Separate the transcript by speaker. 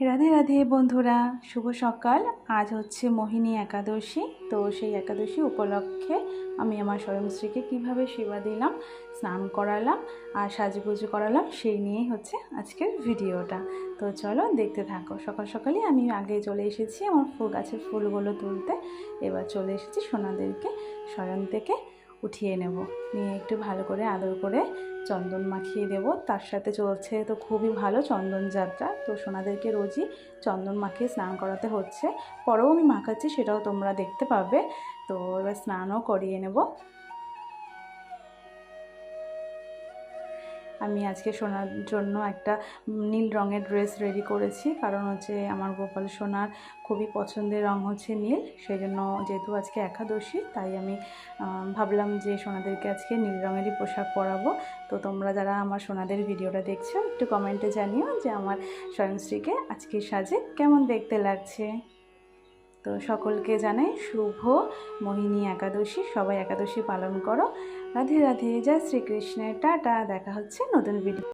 Speaker 1: রাধে রাধে বন্ধুরা, শুভ সকাল। আজ হচ্ছে মোহিনী একাদশী। তো সেই একাদশী উপলক্ষে আমি আমার স্বয়ংশ্রীকে কীভাবে সেবা দিলাম, স্নান করালাম আর সাজুগুজু করালাম, সেই নিয়েই হচ্ছে আজকের ভিডিওটা। তো চলো দেখতে থাকো। সকাল সকালই আমি আগে চলে এসেছি আমার ফুল, গাছের ফুলগুলো তুলতে। এবার চলে এসেছি সোনাদেরকে স্বয়ং থেকে। উঠিয়ে নেব। নিয়ে একটু ভালো করে আদর করে চন্দন মাখিয়ে দেব। তার সাথে চলছে তো খুবই ভালো চন্দন যাত্রা। তো সোনাদেরকে রোজই চন্দন মাখিয়ে স্নান করাতে হচ্ছে। পরেও আমি মাখাচ্ছি, সেটাও তোমরা দেখতে পাবে। তো এবার স্নানও করিয়ে নেব। আমি আজকে সোনার জন্য একটা নীল রঙের ড্রেস রেডি করেছি। কারণ হচ্ছে আমার গোপাল সোনার খুবই পছন্দের রং হচ্ছে নীল। সেই জন্য যেহেতু আজকে একাদশী, তাই আমি ভাবলাম যে সোনাদেরকে আজকে নীল রঙেরই পোশাক পরাবো। তো তোমরা যারা আমার সোনাদের ভিডিওটা দেখছ, একটু কমেন্টে জানিও যে আমার স্বয়ংশ্রীকে আজকে সাজে কেমন দেখতে লাগছে। তো সকলকে জানাই শুভ মোহিনী একাদশী। সবাই একাদশী পালন করো। রাধে রাধে। জয় শ্রীকৃষ্ণের। টাটা। দেখা হচ্ছে নতুন ভিডিও